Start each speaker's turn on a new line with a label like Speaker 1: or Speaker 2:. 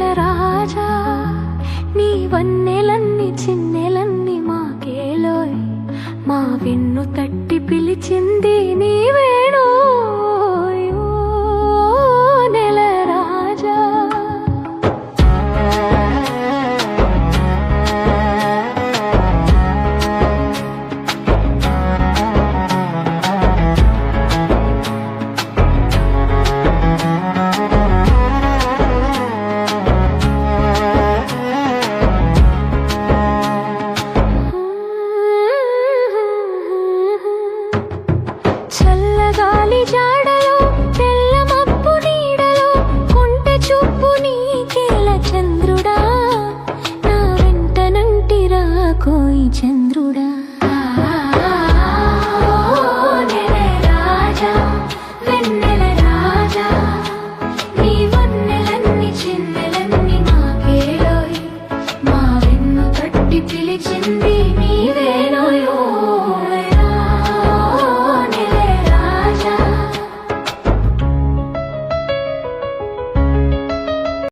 Speaker 1: వన్నెల రాజా నీ చిన్నెలన్నీ చిన్నెలన్ని మాకేలోయ్. మా వెన్ను తట్టి పిలిచింది నీవే. 前。